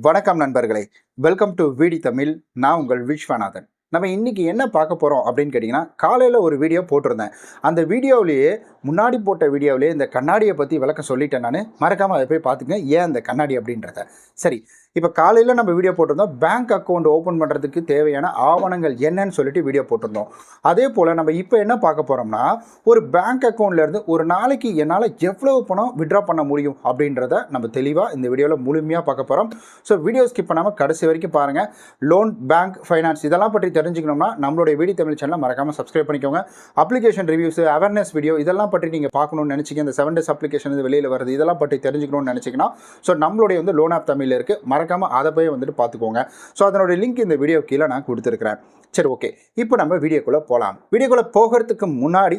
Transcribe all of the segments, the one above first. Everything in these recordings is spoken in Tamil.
வணக்கம் நண்பர்களே. வெல்கம் டு விடி தமிழ். நான் உங்கள் விஸ்வநாதன். நம்ம இன்னைக்கு என்ன பார்க்க போகிறோம் அப்படின்னு கேட்டிங்கன்னா காலையில் ஒரு வீடியோ போட்டிருந்தேன். அந்த வீடியோவிலேயே முன்னாடி போட்ட வீடியோவிலே இந்த கண்ணாடியை பற்றி விளக்க சொல்லிட்டேன் நான். மறக்காமல் அதை போய் பார்த்துங்க ஏன் அந்த கண்ணாடி அப்படின்றத? சரி இப்போ காலையில் நம்ம வீடியோ போட்டிருந்தோம். பேங்க் அக்கௌண்ட் ஓப்பன் பண்ணுறதுக்கு தேவையான ஆவணங்கள் என்னன்னு சொல்லிட்டு வீடியோ போட்டிருந்தோம். அதே போல் நம்ம இப்போ என்ன பார்க்க போகிறோம்னா ஒரு பேங்க் அக்கௌண்ட்லேருந்து ஒரு நாளைக்கு என்னால் எவ்வளவு பணம் விட்ரா பண்ண முடியும் அப்படின்றத நம்ம தெளிவாக இந்த வீடியோவில் முழுமையாக பார்க்க போகிறோம் ஸோ வீடியோ ஸ்கிப் பண்ணாமல் கடைசி வரைக்கும் பாருங்கள் லோன் பேங்க் ஃபைனான்ஸ் இதெல்லாம் பற்றி தெரிஞ்சுக்கணும்னா நம்மளுடைய வீடியோ தமிழ் சேனலை மறக்காமல் சப்ஸ்கிரைப் பண்ணிக்கோங்க. அப்ளிகேஷன் ரிவ்யூஸ் அவேர்னஸ் வீடியோ இதெல்லாம் பற்றி நீங்கள் பார்க்கணும்னு நினச்சிங்க இந்த செவன் டேஸ் அப்ளிகேஷன் இது வெளியில் வருது இதெல்லாம் பற்றி தெரிஞ்சுக்கணும்னு நினச்சிங்கன்னா ஸோ நம்மளுடைய வந்து லோன் ஆப் தமிழில் இருக்குது மறக்காமல் அதை போய் வந்துட்டு பார்த்துக்கோங்க. ஸோ அதனுடைய லிங்க் இந்த வீடியோ கீழே நான் கொடுத்துருக்குறேன். சரி ஓகே இப்போ நம்ம வீடியோக்குள்ளே போகலாம் வீடியோக்குள்ளே போகிறதுக்கு முன்னாடி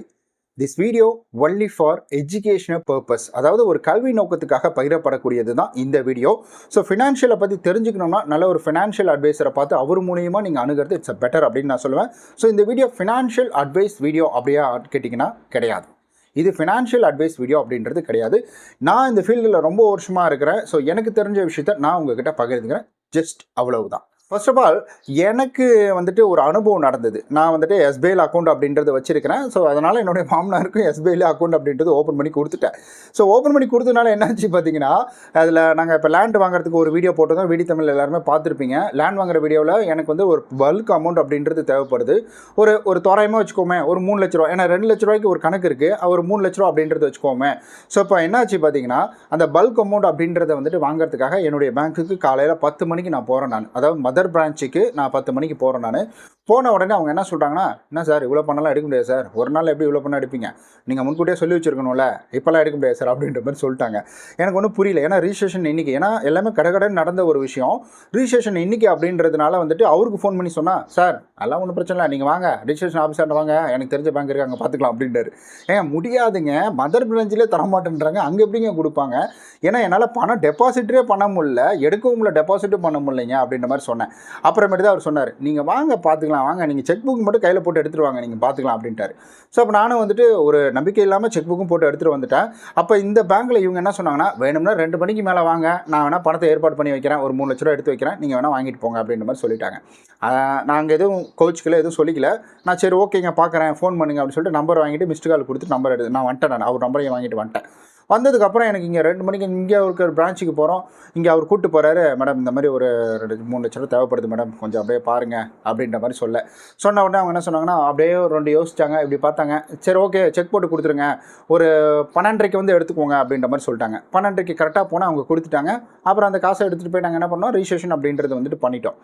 this video only for educational purpose அதாவது ஒரு கல்வி நோக்கத்துக்காக பகிரப்படக்கூடியது தான் இந்த வீடியோ ஸோ ஃபினான்ஷியலை பற்றி தெரிஞ்சுக்கணும்னா நல்ல ஒரு ஃபினான்ஷியல் அட்வைஸரை பார்த்து அவர் மூலியமாக நீங்கள் அணுகிறது இட்ஸ் அ பெட்டர் அப்படின்னு நான் சொல்லுவேன். ஸோ இந்த வீடியோ ஃபினான்ஷியல் அட்வைஸ் வீடியோ அப்படியே கேட்டிங்கன்னா கிடையாது. இது ஃபினான்ஷியல் அட்வைஸ் வீடியோ அப்படின்றது கிடையாது. நான் இந்த ஃபீல்டில் ரொம்ப வருஷமாக இருக்கிறேன். ஸோ எனக்கு தெரிஞ்ச விஷயத்த நான் உங்ககிட்ட பகிர்ந்துக்கிறேன். ஜஸ்ட் அவ்வளவுதான். ஃபர்ஸ்ட் ஆஃப் ஆல் எனக்கு வந்துட்டு ஒரு அனுபவம் நடந்தது. நான் வந்துட்டு எஸ்பிஐயில் அக்கௌண்ட் அப்படின்றத வச்சிருக்கிறேன். ஸோ அதனால் என்னுடைய மாமனாருக்கும் எஸ்பிஐயில் அக்கௌண்ட் அப்படின்றது ஓப்பன் பண்ணி கொடுத்துட்டேன். ஸோ ஓப்பன் பண்ணி கொடுத்ததுனால என்னாச்சு பார்த்தீங்கன்னா அதில் நாங்கள் இப்போ லேண்ட் வாங்குறதுக்கு ஒரு வீடியோ போட்டதும் வீடி தமிழ் எல்லாருமே பார்த்துருப்பீங்க. லேண்ட் வாங்குற வீடியோவில் எனக்கு வந்து ஒரு பல்க் அமௌண்ட் அப்படின்றது தேவைப்படுது. ஒரு ஒரு தோராயமாக வச்சுக்கோமே ஒரு மூணு லட்ச ரூபா. ஏன்னா ரெண்டு லட்ச ரூபாய்க்கு ஒரு கணக்கு இருக்குது ஒரு மூணு லட்ச ரூபா அப்படின்றது வச்சுக்கோமே. ஸோ இப்போ என்னாச்சு பார்த்தீங்கன்னா அந்த பல்க் அமௌண்ட் அப்படின்றத வந்துட்டு வாங்குறதுக்காக என்னுடைய பேங்க்குக்கு காலையில் பத்து மணிக்கு நான் போகிறேன் நான். அதாவது அதர் பிரான்ச்சுக்கு நான் பத்து மணிக்கு போகிறேன் நான். போன உடனே அவங்க என்ன சொல்கிறாங்கன்னா என்ன சார் இவ்வளோ பண்ணலாம் எடுக்க முடியாது சார். ஒரு நாள் எப்படி இவ்வளோ பண்ணால் எடுப்பீங்க? நீங்கள் முன்கூட்டியே சொல்லி வச்சிருக்கணும்ல. இப்போல்லாம் எடுக்க முடியாது சார் அப்படின்ற மாதிரி சொல்லிட்டாங்க. எனக்கு ஒன்றும் புரியல. ஏன்னா ரிஜிஸ்ட்ரேஷன் இன்னைக்கு ஏன்னா எல்லாமே கடகடன்னு நடந்த ஒரு விஷயம். ரிஜிஸ்ட்ரேஷன் இன்னைக்கு அப்படின்றதுனால வந்துட்டு அவருக்கு ஃபோன் பண்ணி சொன்னால் சார் அதெல்லாம் ஒன்றும் பிரச்சனை இல்லை. நீங்கள் வாங்க. ரிஜிஸ்ட்ரேஷன் ஆஃபீஸர் வாங்க. எனக்கு தெரிஞ்ச பேங்க் இருக்காங்க. பார்த்துக்கலாம் அப்படின்றாரு. ஏங்க முடியாதுங்க. மதர் பிரான்ச்சிலே தர மாட்டேன்றாங்க அங்கே எப்படிங்க கொடுப்பாங்க? ஏன்னா என்னால் பணம் டெபாசிட்டே பண்ண முடியல. எடுக்கவும் முடியல. டெபாசிட்டும் பண்ண முடியலைங்க அப்படின்ற மாதிரி சொன்னேன். அப்புறமேட்டு தான் அவர் சொன்னார். நீங்கள் வாங்க பார்த்துக்கலாம் வாங்க நீங்கள் செக் புக் மட்டும் கையில் போட்டு எடுத்துகிட்டு வாங்க. நீங்கள் பார்த்துக்கலாம் அப்படின்ட்டாரு. ஸோ அப்போ நானும் வந்துட்டு ஒரு நம்பிக்கை இல்லாமல் செக் புக்கும் போட்டு எடுத்துகிட்டு வந்துட்டேன். அப்போ இந்த பேங்க்கில் இவங்க என்ன சொன்னாங்கன்னா வேணும்னா ரெண்டு மணிக்கு மேலே வாங்க. நான் வேணால் பணத்தை ஏற்பாடு பண்ணி வைக்கிறேன். ஒரு மூணு லட்ச ரூபா எடுத்து வைக்கிறேன். நீங்கள் வேணால் வாங்கிட்டு போங்க. அப்படின்ற மாதிரி சொல்லிட்டாங்க. நாங்கள் எதுவும் கோச்சுக்கல எதுவும் சொல்லிக்கல. நான் சரி ஓகேங்க பார்க்குறேன் ஃபோன் பண்ணுங்க அப்படின்னு சொல்லிட்டு நம்பர் வாங்கிட்டு மிஸ்டு கால் கொடுத்து நம்பர் எடுத்து நான் வந்துட்டேன் நான். அவர் நம்பரையும் வாங்கிட்டு வந்துட்டேன். வந்ததுக்கப்புறம் எனக்கு இங்கே ரெண்டு மணிக்கு இங்கே ஒரு பிரான்ச்சுக்கு போகிறோம் இங்கே அவர் கூப்பிட்டு போகிறாரு மேடம் இந்த மாதிரி ஒரு ரெண்டு மூணு லட்ச ரூபா தேவைப்படுது மேடம். கொஞ்சம் அப்படியே பாருங்கள் அப்படின்ற மாதிரி சொல்ல. சொன்ன உடனே அவங்க என்ன சொன்னாங்கன்னா அப்படியே ரெண்டு யோசிச்சாங்க இப்படி பார்த்தாங்க. சரி ஓகே செக் போட்டு கொடுத்துருங்க. ஒரு பன்னெண்டரைக்கு வந்து எடுத்துக்கோங்க அப்படின்ற மாதிரி சொல்லிட்டாங்க. பன்னெண்டரைக்கு கரெக்டாக போனால் அவங்க கொடுத்துட்டாங்க. அப்புறம் அந்த காசை எடுத்துகிட்டு போய் நாங்கள் என்ன பண்ணோம் ரிஜிஸ்ட்ரேஷன் அப்படின்றது வந்துட்டு பண்ணிட்டோம்.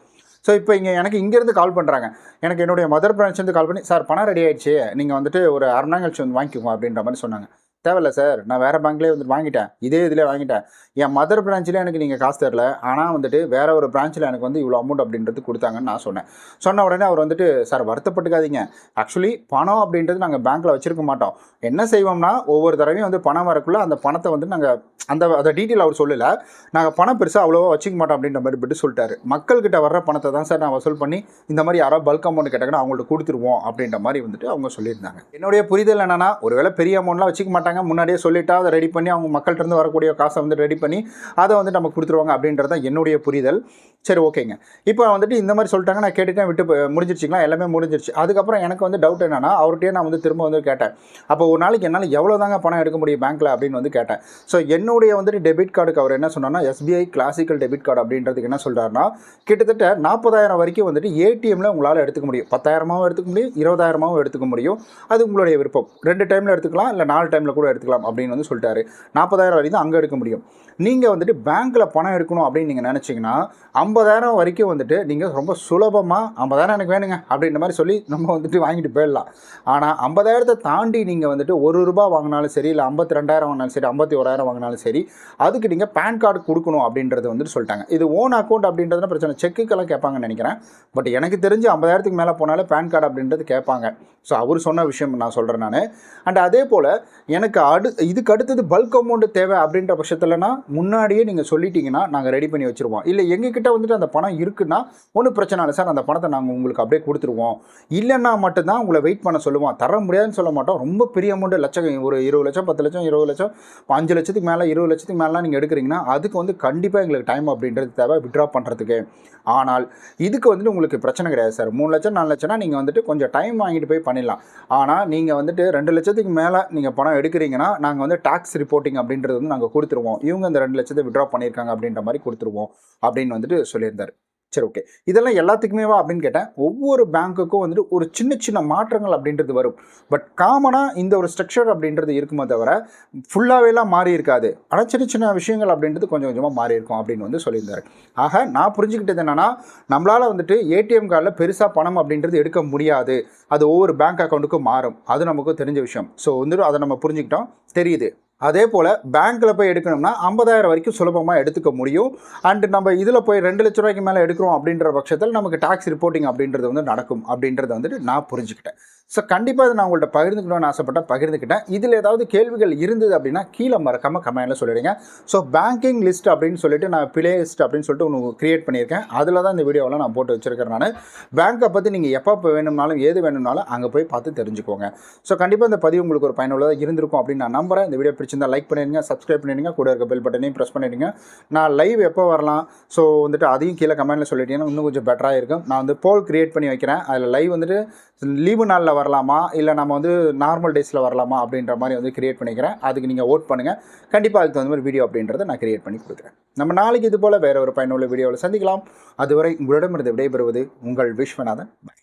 ஸோ இப்போ இங்கே எனக்கு இங்கேருந்து கால் பண்ணுறாங்க எனக்கு என்னுடைய மதர் பிரான்ச்லேருந்து கால் பண்ணி சார் பணம் ரெடி ஆயிடுச்சு. நீங்கள் வந்துட்டு ஒரு அரை நாள் கழிச்சு வந்து வாங்கிக்கோங்க அப்படின்ற மாதிரி சொன்னாங்க. தேவையில்ல சார். நான் வேறு பேங்க்லேயே வந்துட்டு வாங்கிட்டேன். இதே இதில் வாங்கிட்டேன். என் மதர் பிரான்ச்சில் எனக்கு நீங்கள் காசு தரல. ஆனால் வந்துட்டு வேற ஒரு பிரான்ச்சில் எனக்கு வந்து இவ்வளோ அமௌண்ட் அப்படின்றது கொடுத்தாங்கன்னு நான் சொன்னேன். சொன்ன உடனே அவர் வந்துட்டு சார் வருத்தப்பட்டுக்காதீங்க. ஆக்சுவலி பணம் அப்படின்றது நாங்கள் பேங்க்கில் வச்சுருக்க மாட்டோம். என்ன செய்வோம்னா ஒவ்வொரு தடவையும் வந்து பணம் வரக்குள்ளே அந்த பணத்தை வந்து நாங்கள் அந்த அதை டீட்டெயில் அவர் சொல்லலை. நாங்கள் பணம் பெருசாக அவ்வளோவா வச்சுக்க மாட்டோம் அப்படின்ற மாதிரி விட்டு சொல்லிட்டாரு. மக்கள்கிட்ட வர்ற பணத்தை தான் சார் நான் வசூல் பண்ணி இந்த மாதிரி யாரோ பல்க் அமௌண்ட் கேட்டாங்கன்னா அவங்கள்ட்ட கொடுத்துருவோம் அப்படின்ற மாதிரி வந்துட்டு அவங்க சொல்லியிருந்தாங்க. என்னுடைய புரிதல் என்னென்னா ஒருவேளை பெரிய அமௌண்ட்லாம் வச்சுக்க மாட்டாங்க முன்னாடியே சொல்லிட்டா அதை ரெடி பண்ணி அவங்க மக்கள்கிட்ட இருந்து வரக்கூடிய காசை வந்து ரெடி பண்ணி அதை வந்து நமக்கு கொடுத்துருவாங்க அப்படின்றது தான் என்னுடைய புரிதல். சரி ஓகேங்க. இப்போ வந்துட்டு இந்த மாதிரி சொல்லிட்டாங்க. நான் கேட்டுட்டேன் விட்டு முடிஞ்சிருச்சிங்களா முடிஞ்சிருச்சுங்களா? எல்லாமே முடிஞ்சிருச்சு. அதுக்கப்புறம் எனக்கு வந்து டவுட் என்னன்னா அவர்கிட்டயே நான் வந்து திரும்ப வந்து கேட்டேன். அப்போ ஒரு நாளைக்கு என்னால் எவ்வளோ தாங்க பணம் எடுக்க முடியும் பேங்க்கில் அப்படின்னு வந்து கேட்டேன். ஸோ என்னுடைய வந்துட்டு டெபிட் கார்டுக்கு அவர் என்ன சொன்னார்னா எஸ்பிஐ கிளாசிக்கல் டெபிட் கார்டு அப்படின்றதுக்கு என்ன சொல்கிறாருன்னா கிட்டத்தட்ட நாற்பதாயிரம் வரைக்கும் வந்துட்டு ஏடிஎம்ல உங்களால் எடுத்துக்க முடியும். பத்தாயிரமாவும் எடுத்துக்க முடியும் இருபதாயிரமாவும் எடுத்துக்க முடியும். அது உங்களுடைய விருப்பம். ரெண்டு டைமில் எடுத்துக்கலாம் இல்லை நாலு டைமில் கூட எடுத்துக்கலாம் அப்படின்னு வந்து சொல்லிட்டாரு. நாற்பதாயிரம் வரைக்கும் அங்கே எடுக்க முடியும். நீங்கள் வந்துட்டு பேங்க்கில் பணம் எடுக்கணும் அப்படின்னு நீங்கள் நினச்சிங்கன்னா ஐம்பதாயிரம் வரைக்கும் வந்துட்டு நீங்கள் ரொம்ப சுலபமாக ஐம்பதாயிரம் எனக்கு வேணுங்க அப்படின்ற மாதிரி சொல்லி நம்ம வந்துட்டு வாங்கிட்டு போயிடலாம். ஆனால் ஐம்பதாயிரத்தை தாண்டி நீங்கள் வந்துட்டு ஒரு ரூபா வாங்கினாலும் சரி இல்லை ஐம்பத்தி ரெண்டாயிரம் வாங்கினாலும் சரி ஐம்பத்தி ஓராயிரம் வாங்கினாலும் சரி அதுக்கு நீங்கள் பேன் கார்டு கொடுக்கணும் அப்படின்றது வந்துட்டு சொல்லிட்டாங்க. இது ஓன் அக்கௌண்ட் அப்படின்றதுனா பிரச்சனை. செக்குக்கெல்லாம் கேட்பாங்கன்னு நினைக்கிறேன். பட் எனக்கு தெரிஞ்சு ஐம்பதாயிரத்துக்கு மேலே போனாலே பேன் கார்டு அப்படின்றது கேட்பாங்க. ஸோ அவர் சொன்ன விஷயம் நான் சொல்கிறேன் நான். அண்ட் அதே போல் எனக்கு எனக்கு அடு இதுக்கு அடுத்தது பல்க் அமௌண்ட் தேவை அப்படின்ற பட்சத்தில்னா முன்னாடியே நீங்கள் சொல்லிட்டீங்கன்னா நாங்கள் ரெடி பண்ணி வச்சுருவோம். இல்லை எங்ககிட்ட வந்துட்டு அந்த பணம் இருக்குன்னா ஒன்றும் பிரச்சனை இல்லை சார். அந்த பணத்தை நாங்கள் உங்களுக்கு அப்படியே கொடுத்துருவோம். இல்லைன்னா மட்டும்தான் உங்களை வெயிட் பண்ண சொல்லுவோம். தர முடியாதுன்னு சொல்ல மாட்டோம். ரொம்ப பெரிய அமௌண்ட் லட்சம் ஒரு இருபது லட்சம் பத்து லட்சம் இருபது லட்சம் அஞ்சு லட்சத்துக்கு மேலே இருபது லட்சத்துக்கு மேலாம் நீங்கள் எடுக்கிறீங்கன்னா அதுக்கு வந்து கண்டிப்பாக எங்களுக்கு டைம் அப்படின்றது தேவை விட்ரா பண்ணுறதுக்கு ஆனால் இதுக்கு வந்துட்டு உங்களுக்கு பிரச்சனை கிடையாது சார். மூணு லட்சம் நாலு லட்சம்னா நீங்கள் வந்துட்டு கொஞ்சம் டைம் வாங்கிட்டு போய் பண்ணிடலாம். ஆனால் நீங்கள் வந்துட்டு ரெண்டு லட்சத்துக்கு மேலே நீங்கள் பணம் எடுக்கிறீங்கன்னா நாங்கள் வந்து டாக்ஸ் ரிப்போர்ட்டிங் அப்படின்றது வந்து நாங்கள் கொடுத்துருவோம். இவங்க இந்த ரெண்டு லட்சத்தை விட்ரா பண்ணியிருக்காங்க அப்படின்ற மாதிரி கொடுத்துருவோம் அப்படின்னு வந்துட்டு சொல்லியிருந்தார். சரி ஓகே இதெல்லாம் எல்லாத்துக்குமேவா அப்படின்னு கேட்டேன். ஒவ்வொரு பேங்க்குக்கும் வந்துட்டு ஒரு சின்ன சின்ன மாற்றங்கள் அப்படின்றது வரும். பட் காமனாக இந்த ஒரு ஸ்ட்ரக்சர் அப்படின்றது இருக்குமே தவிர ஃபுல்லாகவேலாம் மாறி இருக்காது. ஆனால் சின்ன சின்ன விஷயங்கள் அப்படின்றது கொஞ்சம் கொஞ்சமாக மாறி இருக்கும் அப்படின்னு வந்து சொல்லியிருந்தாரு. ஆக நான் புரிஞ்சுக்கிட்டது என்னென்னா நம்மளால் வந்துட்டு ஏடிஎம் கார்டில் பெருசாக பணம் அப்படின்றது எடுக்க முடியாது. அது ஒவ்வொரு பேங்க் அக்கௌண்ட்டுக்கும் மாறும். அது நமக்கு தெரிஞ்ச விஷயம். ஸோ வந்துட்டு அதை நம்ம புரிஞ்சுக்கிட்டோம். தெரியுது. அதே போல் பேங்க்கில் போய் எடுக்கணும்னா ஐம்பதாயிரம் வரைக்கும் சுலபமாக எடுத்துக்க முடியும். அண்ட் நம்ம இதில் போய் ரெண்டு லட்ச ரூபாய்க்கு மேலே எடுக்கிறோம் அப்படின்ற பட்சத்தில் நமக்கு டாக்ஸ் ரிப்போர்ட்டிங் அப்படின்றது வந்து நடக்கும் அப்படின்றத வந்துட்டு நான் புரிஞ்சுக்கிட்டேன். ஸோ கண்டிப்பாக அதை நான் உங்கள்கிட்ட பகிர்ந்துக்கணும்னு ஆசைப்பட்டேன் பகிர்ந்துக்கிட்டேன். இதில் ஏதாவது கேள்விகள் இருந்தது அப்படின்னா கீழே மறக்காமல் கமெண்ட்டில் சொல்லிடுங்க. ஸோ பேங்கிங் லிஸ்ட் அப்படின்னு சொல்லிட்டு நான் பிளே லிஸ்ட் அப்படின்னு சொல்லிட்டு ஒன்று கிரியேட் பண்ணியிருக்கேன். அதில் தான் இந்த வீடியோவெலாம் நான் போட்டு வச்சிருக்கிறேன் நான். பேங்க்கை பற்றி நீங்கள் எப்போ வேணும்னாலும் ஏது வேணும்னாலும் அங்கே போய் பார்த்து தெரிஞ்சுக்கோங்க. ஸோ கண்டிப்பாக இந்த பதிவு உங்களுக்கு ஒரு பயனுள்ளதாக இருந்திருக்கும் அப்படின்னு நான் நம்புகிறேன் இந்த வீடியோ பிடிச்சிருந்தா லைக் பண்ணிடுங்க சப்ஸ்கிரைப் பண்ணிடுங்க கூட இருக்க பெல் பட்டனையும் ப்ரெஸ் பண்ணிடுங்க. நான் லைவ் எப்போ வரலாம்? ஸோ வந்துட்டு அதையும் கீழே கமெண்ட்டில் சொல்லிட்டீங்கன்னா இன்னும் கொஞ்சம் பெட்டராக இருக்கும். நான் வந்து போல் கிரியேட் பண்ணி வைக்கிறேன். அதில் லைவ் வந்துட்டு லீவு நாளில் வரலாமா? இல்லை நம்ம வந்து நார்மல் டேஸில் வரலாமா? அப்படின்ற மாதிரி வந்து கிரியேட் பண்ணிக்கிறேன். அதுக்கு நீங்கள் ஓட் பண்ணுங்கள் கண்டிப்பாக அதுக்கு தகுந்த மாதிரி வீடியோ அப்படின்றத நான் கிரியேட் பண்ணி கொடுக்குறேன். நம்ம நாளைக்கு இது போல் வேறு ஒரு பயனுள்ள வீடியோவில் சந்திக்கலாம். அதுவரை உங்களிடமிருந்து விடைபெறுவது உங்கள் விஸ்வநாதன். பை